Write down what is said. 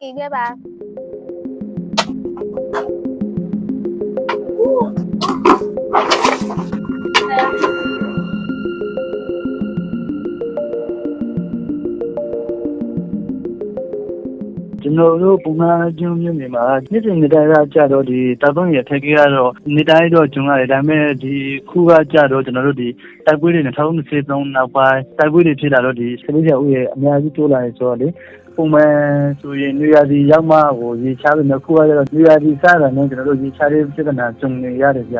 kỳ ghê bà. ကျွန်တော်တို့ပုံမှန်ကျုံမြို့နေမှာနေ့စဉ်နေ့တိုင်းကကြတော့ဒီတောက်သုံးရထက်ကြီးကတော့နေ့တိုင်းတော့ကျုံရတယ်ဒါပေမဲ့ဒီခုကကြတော့ကျွန်တော်တို့ဒီတိုက်ပွဲတွေ2023နောက်ပိုင်းတိုက်ပွဲတွေဖြစ်လာတော့ဒီစလေးချက်ဦးရဲ့အများကြီးတိုးလာနေဆိုတော့လေပုံမှန်ဆိုရင်နေရာဒီရောက်မှဟိုရေချားပြီးတော့ခုကကျတော့နေရာဒီစတာနဲ့ကျွန်တော်တို့ရေချားတဲ့ပြဿနာကျုံနေရတယ်ဗျ